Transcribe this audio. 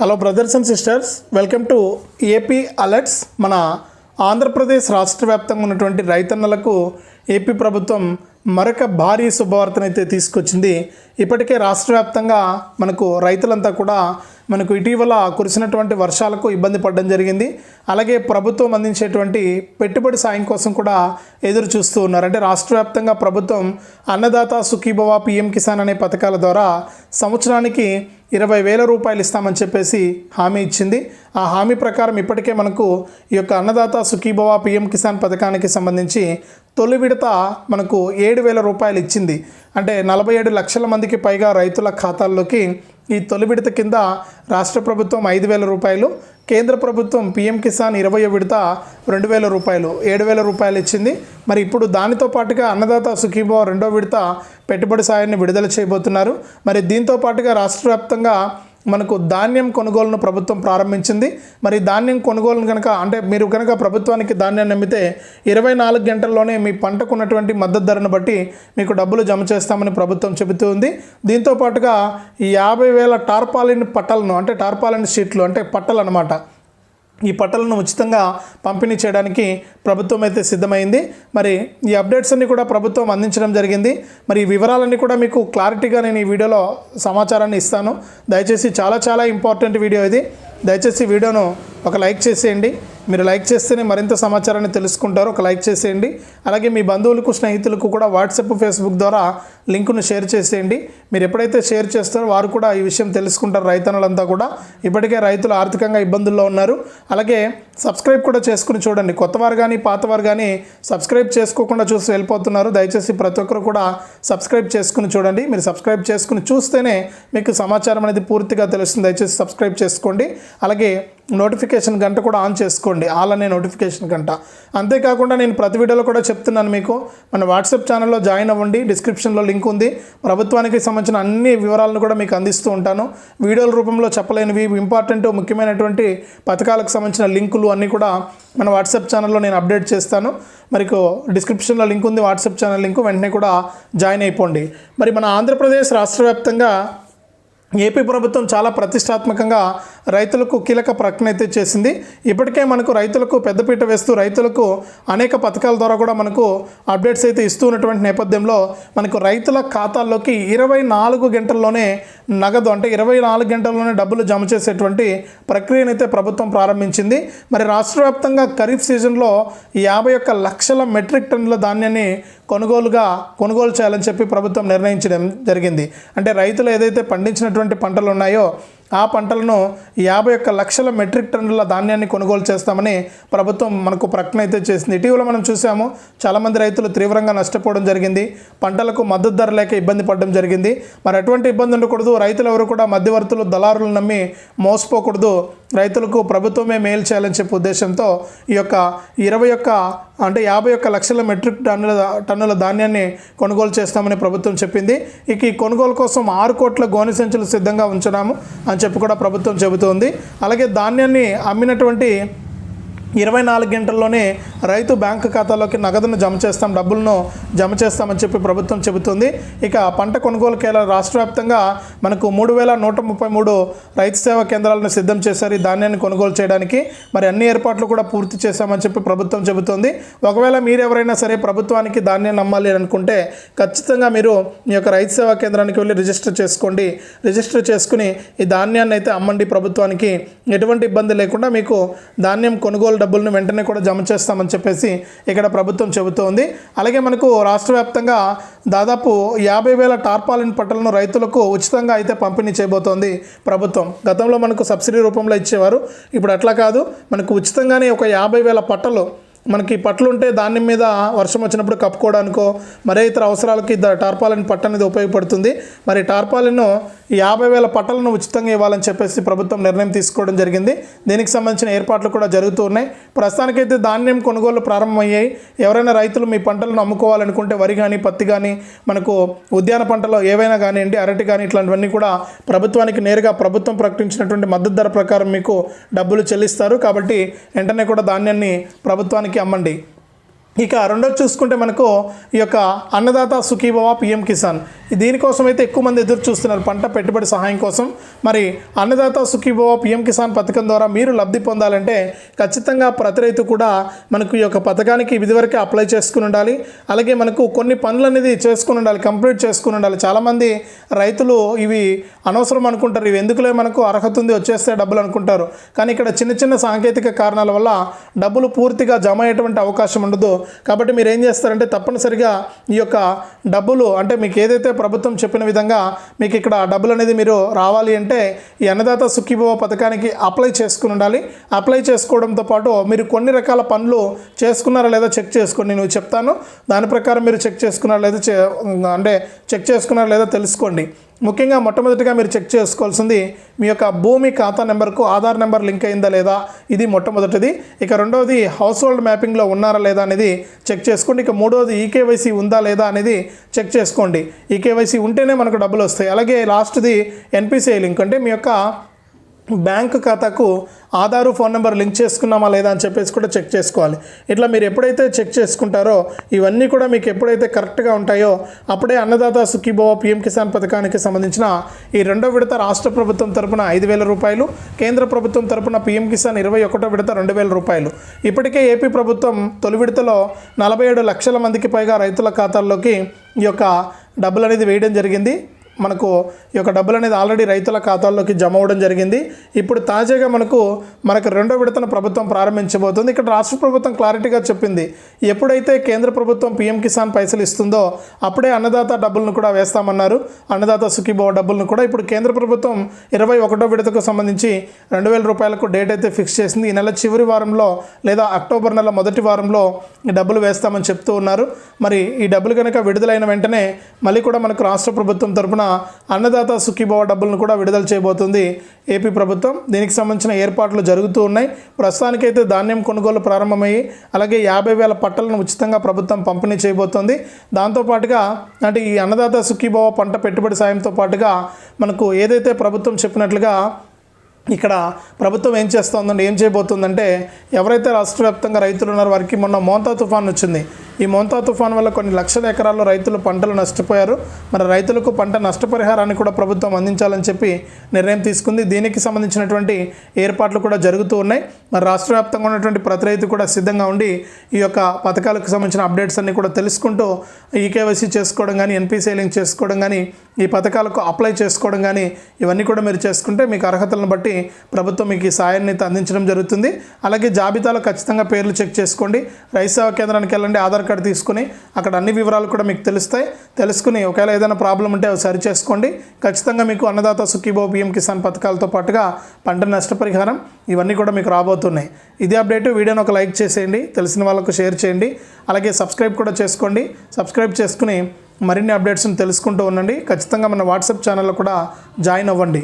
Hello brothers and sisters welcome to AP alerts మన ఆంధ్రప్రదేశ్ రాష్ట్ర వ్యాప్తంగా ఉన్నటువంటి రైతన్నలకు ఏపీ ప్రభుత్వం మరొక భారీ శుభవార్తనైతే తీసుకొచ్చింది. ఇప్పటికే రాష్ట్ర వ్యాప్తంగా మనకు రైతులంతా కూడా మనకు ఇటీవల కురిసినటువంటి వర్షాలకు ఇబ్బంది పడడం జరిగింది. అలాగే ప్రభుత్వం అందించేటువంటి పెట్టుబడి సాయం కోసం కూడా ఎదురు చూస్తూ ఉన్నారు. అంటే రాష్ట్ర వ్యాప్తంగా ప్రభుత్వం అన్నదాత సుఖీభవ పిఎం కిసాన్ అనే పథకాల ద్వారా సంవత్సరానికి ఇరవై వేల రూపాయలు ఇస్తామని చెప్పేసి హామీ ఇచ్చింది. ఆ హామీ ప్రకారం ఇప్పటికే మనకు ఈ యొక్క అన్నదాత సుఖీభవ పిఎం కిసాన్ పథకానికి సంబంధించి తొలి విడత మనకు ఏడు వేల రూపాయలు ఇచ్చింది. అంటే నలభై ఏడు లక్షల మందికి పైగా రైతుల ఖాతాల్లోకి ఈ తొలి విడత కింద రాష్ట్ర ప్రభుత్వం ఐదు వేల రూపాయలు కేంద్ర ప్రభుత్వం పీఎం కిసాన్ ఇరవై విడత రెండు వేల రూపాయలు ఏడు వేల రూపాయలు ఇచ్చింది. మరి ఇప్పుడు దానితో పాటుగా అన్నదాత సుఖీభావ రెండో విడత పెట్టుబడి సాయాన్ని విడుదల చేయబోతున్నారు. మరి దీంతో పాటుగా రాష్ట్ర వ్యాప్తంగా మనకు ధాన్యం కొనుగోలును ప్రభుత్వం ప్రారంభించింది. మరి ధాన్యం కొనుగోలును కనుక అంటే మీరు కనుక ప్రభుత్వానికి ధాన్యాన్ని అమ్మితే ఇరవై నాలుగు గంటల్లోనే మీ పంటకు ఉన్నటువంటి మద్దతు ధరను బట్టి మీకు డబ్బులు జమ చేస్తామని ప్రభుత్వం చెబుతూ ఉంది. దీంతో పాటుగా ఈ యాభై వేల టార్పాలిన్ పట్టలను అంటే టార్పాలిన్ షీట్లు అంటే పట్టలు అనమాట ఈ పట్టలను ఉచితంగా పంపిణీ చేయడానికి ప్రభుత్వం అయితే సిద్ధమైంది. మరి ఈ అప్డేట్స్ అన్ని కూడా ప్రభుత్వం అందించడం జరిగింది. మరి ఈ వివరాలన్నీ కూడా మీకు క్లారిటీగా నేను ఈ వీడియోలో సమాచారాన్ని ఇస్తాను. దయచేసి చాలా చాలా ఇంపార్టెంట్ వీడియో ఇది. దయచేసి వీడియోను ఒక లైక్ చేసేయండి. మీరు లైక్ చేస్తేనే మరింత సమాచారాన్ని తెలుసుకుంటారు. ఒక లైక్ చేసేయండి. అలాగే మీ బంధువులకు స్నేహితులకు కూడా వాట్సాప్ ఫేస్బుక్ ద్వారా లింకును షేర్ చేసేయండి. మీరు ఎప్పుడైతే షేర్ చేస్తారో వారు కూడా ఈ విషయం తెలుసుకుంటారు రైతన్నులంతా కూడా. ఇప్పటికే రైతులు ఆర్థికంగా ఇబ్బందుల్లో ఉన్నారు. అలాగే సబ్స్క్రైబ్ కూడా చేసుకుని చూడండి. కొత్తవారు కానీ పాతవారు కానీ సబ్స్క్రైబ్ చేసుకోకుండా చూసి వెళ్ళిపోతున్నారు. దయచేసి ప్రతి ఒక్కరు కూడా సబ్స్క్రైబ్ చేసుకుని చూడండి. మీరు సబ్స్క్రైబ్ చేసుకుని చూస్తేనే మీకు సమాచారం అనేది పూర్తిగా తెలుస్తుంది. దయచేసి సబ్స్క్రైబ్ చేసుకోండి. అలాగే నోటిఫికేషన్ గంట కూడా ఆన్ చేసుకోండి ఆల్ అనే నోటిఫికేషన్ గంట. అంతేకాకుండా నేను ప్రతి వీడియోలో కూడా చెప్తున్నాను మీకు మన వాట్సాప్ ఛానల్లో జాయిన్ అవ్వండి డిస్క్రిప్షన్లో లింక్ ఉంది. ప్రభుత్వానికి సంబంధించిన అన్ని వివరాలను కూడా మీకు అందిస్తూ ఉంటాను. వీడియోల రూపంలో చెప్పలేనివి ఇంపార్టెంట్ ముఖ్యమైనటువంటి పథకాలకు సంబంధించిన లింకులు అన్నీ కూడా మన వాట్సాప్ ఛానల్లో నేను అప్డేట్ చేస్తాను. మరికు డిస్క్రిప్షన్లో లింక్ ఉంది వాట్సాప్ ఛానల్ లింక్ వెంటనే కూడా జాయిన్ అయిపోండి. మరి మన ఆంధ్రప్రదేశ్ రాష్ట్ర వ్యాప్తంగా ఏపీ ప్రభుత్వం చాలా ప్రతిష్టాత్మకంగా రైతులకు కీలక ప్రకటన అయితే చేసింది. ఇప్పటికే మనకు రైతులకు పెద్దపీట వేస్తూ రైతులకు అనేక పథకాల ద్వారా కూడా మనకు అప్డేట్స్ అయితే ఇస్తూ ఉన్నటువంటి నేపథ్యంలో మనకు రైతుల ఖాతాల్లోకి ఇరవై నాలుగు గంటల్లోనే నగదు అంటే ఇరవై నాలుగు గంటల్లోనే డబ్బులు జమ చేసేటువంటి ప్రక్రియనైతే ప్రభుత్వం ప్రారంభించింది. మరి రాష్ట్ర వ్యాప్తంగా ఖరీఫ్ సీజన్లో యాభై ఒక్క లక్షల మెట్రిక్ టన్నుల ధాన్యాన్ని కొనుగోలుగా కొనుగోలు చేయాలని చెప్పి ప్రభుత్వం నిర్ణయించడం జరిగింది. అంటే రైతులు ఏదైతే పండించినటువంటి పంటలు ఉన్నాయో ఆ పంటలను యాభై ఒక్క లక్షల మెట్రిక్ టన్నుల ధాన్యాన్ని కొనుగోలు చేస్తామని ప్రభుత్వం మనకు ప్రకటన అయితే చేసింది. ఇటీవల మనం చూసాము చాలామంది రైతులు తీవ్రంగా నష్టపోవడం జరిగింది పంటలకు మద్దతు ధర లేక ఇబ్బంది పడడం జరిగింది. మరి అటువంటి ఇబ్బంది ఉండకూడదు రైతులు ఎవరు కూడా మధ్యవర్తులు దళారులు నమ్మి మోసపోకూడదు రైతులకు ప్రభుత్వమే మేలు చేయాలని చెప్పే ఉద్దేశంతో ఈ యొక్క ఇరవై ఒక్క అంటే యాభై ఒక్క లక్షల మెట్రిక్ టన్నుల టన్నుల ధాన్యాన్ని కొనుగోలు చేస్తామని ప్రభుత్వం చెప్పింది. ఇక ఈ కొనుగోలు కోసం ఆరు కోట్ల గోనె సంచులు సిద్ధంగా ఉంచున్నాము. అని చెప్పి కూడా ప్రభుత్వం చెబుతోంది. అలాగే ధాన్యాన్ని అమ్మినటువంటి ఇరవై నాలుగు గంటల్లోనే రైతు బ్యాంకు ఖాతాలోకి నగదును జమ చేస్తాం డబ్బులను జమ చేస్తామని చెప్పి ప్రభుత్వం చెబుతుంది. ఇక పంట కొనుగోలు కేంద్ర రాష్ట్ర వ్యాప్తంగా మనకు మూడు వేల నూట ముప్పై మూడు రైతు సేవా కేంద్రాలను సిద్ధం చేశారు ఈ ధాన్యాన్ని కొనుగోలు చేయడానికి. మరి అన్ని ఏర్పాట్లు కూడా పూర్తి చేశామని చెప్పి ప్రభుత్వం చెబుతుంది. ఒకవేళ మీరు ఎవరైనా సరే ప్రభుత్వానికి ధాన్యాన్ని నమ్మాలి అనుకుంటే ఖచ్చితంగా మీరు మీ యొక్క రైతు సేవా కేంద్రానికి వెళ్ళి రిజిస్టర్ చేసుకోండి. రిజిస్టర్ చేసుకుని ఈ ధాన్యాన్ని అయితే అమ్మండి ప్రభుత్వానికి. ఎటువంటి ఇబ్బంది లేకుండా మీకు ధాన్యం కొనుగోలు డబ్బులను వెంటనే కూడా జమ చేస్తామని చెప్పేసి ఇక్కడ ప్రభుత్వం చెబుతోంది. అలాగే మనకు రాష్ట్ర వ్యాప్తంగా దాదాపు యాభై వేల టార్పాలిన్ పట్టలను రైతులకు ఉచితంగా అయితే పంపిణీ చేయబోతోంది ప్రభుత్వం. గతంలో మనకు సబ్సిడీ రూపంలో ఇచ్చేవారు ఇప్పుడు అట్లా కాదు. మనకు ఉచితంగానే ఒక యాభై వేల పట్టలు మనకి పట్లు ఉంటే దాని మీద వర్షం వచ్చినప్పుడు కప్పుకోవడానికో మరే ఇతర అవసరాలకి టార్పాలిన్ పట్ట అనేది ఉపయోగపడుతుంది. మరి టార్పాలిన్ యాభై వేల పట్టలను ఉచితంగా ఇవ్వాలని చెప్పేసి ప్రభుత్వం నిర్ణయం తీసుకోవడం జరిగింది. దీనికి సంబంధించిన ఏర్పాట్లు కూడా జరుగుతూ ఉన్నాయి. ప్రస్తుతానికైతే ధాన్యం కొనుగోలు ప్రారంభమయ్యాయి. ఎవరైనా రైతులు మీ పంటలను అమ్ముకోవాలనుకుంటే వరి కానీ పత్తి కానీ మనకు ఉద్యాన పంటలో ఏవైనా కానివ్వండి అరటి కానీ ఇట్లాంటివన్నీ కూడా ప్రభుత్వానికి నేరుగా ప్రభుత్వం ప్రకటించినటువంటి మద్దతు ధర ప్రకారం మీకు డబ్బులు చెల్లిస్తారు. కాబట్టి వెంటనే కూడా ధాన్యాన్ని ప్రభుత్వానికి అమ్మండి. ఇక రెండోది చూసుకుంటే మనకు ఈ యొక్క అన్నదాత సుఖీభవ పిఎం కిసాన్. దీనికోసం అయితే ఎక్కువ మంది ఎదురు చూస్తున్నారు పంట పెట్టుబడి సహాయం కోసం. మరి అన్నదాత సుఖీభవ పిఎం కిసాన్ పథకం ద్వారా మీరు లబ్ధి పొందాలంటే ఖచ్చితంగా ప్రతి రైతు కూడా మనకు ఈ యొక్క పథకానికి ఇదివరకే అప్లై చేసుకుని ఉండాలి. అలాగే మనకు కొన్ని పనులు అనేది చేసుకుని ఉండాలి కంప్లీట్ చేసుకుని ఉండాలి. చాలామంది రైతులు ఇవి అనవసరం అనుకుంటారు. ఇవి ఎందుకులే మనకు అర్హత ఉంది వచ్చేస్తే డబ్బులు అనుకుంటారు. కానీ ఇక్కడ చిన్న చిన్న సాంకేతిక కారణాల వల్ల డబ్బులు పూర్తిగా జమ అయ్యేటువంటి అవకాశం ఉండదు. కాబట్టి మీరు ఏం చేస్తారంటే తప్పనిసరిగా ఈ యొక్క డబ్బులు అంటే మీకు ఏదైతే ప్రభుత్వం చెప్పిన విధంగా మీకు ఇక్కడ డబ్బులు అనేది మీరు రావాలి అంటే ఈ అన్నదాత సుఖీభవ పథకానికి అప్లై చేసుకుని ఉండాలి. అప్లై చేసుకోవడంతో పాటు మీరు కొన్ని రకాల పనులు చేసుకున్నారా లేదా చెక్ చేసుకోండి. నేను చెప్తాను. దాని ప్రకారం మీరు చెక్ చేసుకున్నారా లేదా అంటే చెక్ చేసుకున్నారా లేదా తెలుసుకోండి. ముఖ్యంగా మొట్టమొదటిగా మీరు చెక్ చేసుకోవాల్సింది మీ యొక్క భూమి ఖాతా నెంబర్కు ఆధార్ నెంబర్ లింక్ అయిందా లేదా? ఇది మొట్టమొదటిది. ఇక రెండవది హౌస్ హోల్డ్ మ్యాపింగ్లో ఉన్నారా లేదా అనేది చెక్ చేసుకోండి. ఇక మూడవది ఈకేవైసీ ఉందా లేదా అనేది చెక్ చేసుకోండి. ఈకేవైసీ ఉంటేనే మనకు డబ్బులు వస్తాయి. అలాగే లాస్ట్ది ఎన్పిసిఐ లింక్. అంటే మీ యొక్క బ్యాంక్ ఖాతాకు ఆధారు ఫోన్ నెంబర్ లింక్ చేసుకున్నామా లేదా అని చెప్పేసి కూడా చెక్ చేసుకోవాలి. ఇట్లా మీరు ఎప్పుడైతే చెక్ చేసుకుంటారో ఇవన్నీ కూడా మీకు ఎప్పుడైతే కరెక్ట్గా ఉంటాయో అప్పుడే అన్నదాత సుఖీభవ పిఎం కిసాన్ పథకానికి సంబంధించిన ఈ రెండో విడత రాష్ట్ర ప్రభుత్వం తరపున ఐదు వేల రూపాయలు కేంద్ర ప్రభుత్వం తరపున పిఎం కిసాన్ ఇరవై ఒకటో విడత రెండు వేల రూపాయలు. ఇప్పటికే ఏపీ ప్రభుత్వం తొలి విడతలో నలభై ఏడు లక్షల మందికి పైగా రైతుల ఖాతాల్లోకి ఈ యొక్క డబ్బులు అనేది వేయడం జరిగింది. మనకు ఈ యొక్క డబ్బులు అనేది ఆల్రెడీ రైతుల ఖాతాల్లోకి జమ అవ్వడం జరిగింది. ఇప్పుడు తాజాగా మనకు మనకు రెండో విడతను ప్రభుత్వం ప్రారంభించబోతుంది. ఇక్కడ రాష్ట్ర ప్రభుత్వం క్లారిటీగా చెప్పింది ఎప్పుడైతే కేంద్ర ప్రభుత్వం పీఎం కిసాన్ పైసలు ఇస్తుందో అప్పుడే అన్నదాత డబ్బులను కూడా వేస్తామన్నారు. అన్నదాత సుఖీభవ డబ్బులను కూడా ఇప్పుడు కేంద్ర ప్రభుత్వం ఇరవై ఒకటో విడతకు సంబంధించి రెండు వేల రూపాయలకు డేట్ అయితే ఫిక్స్ చేసింది. ఈ నెల చివరి వారంలో లేదా అక్టోబర్ నెల మొదటి వారంలో ఈ డబ్బులు వేస్తామని చెప్తూ ఉన్నారు. మరి ఈ డబ్బులు కనుక విడుదలైన వెంటనే మళ్ళీ కూడా మనకు రాష్ట్ర ప్రభుత్వం తరపున అన్నదాత సుఖీభవ డబ్బులను కూడా విడుదల చేయబోతుంది. ఏపీ ప్రభుత్వం దీనికి సంబంధించిన ఏర్పాట్లు జరుగుతూ ఉన్నాయి. ప్రస్తుతానికైతే ధాన్యం కొనుగోలు ప్రారంభమయ్యి అలాగే యాభై వేల పట్టలను ఉచితంగా ప్రభుత్వం పంపిణీ చేయబోతోంది. దాంతోపాటుగా అంటే ఈ అన్నదాత సుఖీభవ పంట పెట్టుబడి సాయంతో పాటుగా మనకు ఏదైతే ప్రభుత్వం చెప్పినట్లుగా ఇక్కడ ప్రభుత్వం ఏం చేస్తోందంటే ఏం చేయబోతుందంటే ఎవరైతే రాష్ట్ర వ్యాప్తంగా రైతులు ఉన్నారో వారికి మొన్న మోంతా తుఫాన్ వచ్చింది. ఈ మోంతా తుఫాన్ వల్ల కొన్ని లక్షల ఎకరాల్లో రైతులు పంటలు నష్టపోయారు. మరి రైతులకు పంట నష్టపరిహారాన్ని కూడా ప్రభుత్వం అందించాలని చెప్పి నిర్ణయం తీసుకుంది. దీనికి సంబంధించినటువంటి ఏర్పాట్లు కూడా జరుగుతూ ఉన్నాయి. మరి రాష్ట్ర వ్యాప్తంగా ఉన్నటువంటి ప్రతి రైతు కూడా సిద్ధంగా ఉండి ఈ యొక్క పథకాలకు సంబంధించిన అప్డేట్స్ అన్ని కూడా తెలుసుకుంటూ ఈకేవైసీ చేసుకోవడం కానీ ఎన్పిసి లింక్ చేసుకోవడం కానీ ఈ పథకాలకు అప్లై చేసుకోవడం కానీ ఇవన్నీ కూడా మీరు చేసుకుంటే మీకు అర్హతలను బట్టి ప్రభుత్వం మీకు ఈ సాయాన్ని అందించడం జరుగుతుంది. అలాగే జాబితాలో ఖచ్చితంగా పేర్లు చెక్ చేసుకోండి. రైతు సేవా కేంద్రానికి వెళ్ళండి ఆధార్ కార్డ్ తీసుకుని అక్కడ అన్ని వివరాలు కూడా మీకు తెలుస్తాయి. తెలుసుకుని ఒకవేళ ఏదైనా ప్రాబ్లం ఉంటే అవి సరి చేసుకోండి. ఖచ్చితంగా మీకు అన్నదాత సుఖీబో పిఎం కిసాన్ పథకాలతో పాటుగా పంట నష్టపరిహారం ఇవన్నీ కూడా మీకు రాబోతున్నాయి. ఇదే అప్డేట్. వీడియోని ఒక లైక్ చేసేయండి. తెలిసిన వాళ్ళకు షేర్ చేయండి. అలాగే సబ్స్క్రైబ్ కూడా చేసుకోండి. సబ్స్క్రైబ్ చేసుకుని మరిన్ని అప్డేట్స్ని తెలుసుకుంటూ ఉండండి. ఖచ్చితంగా మన వాట్సాప్ ఛానల్లో కూడా జాయిన్ అవ్వండి.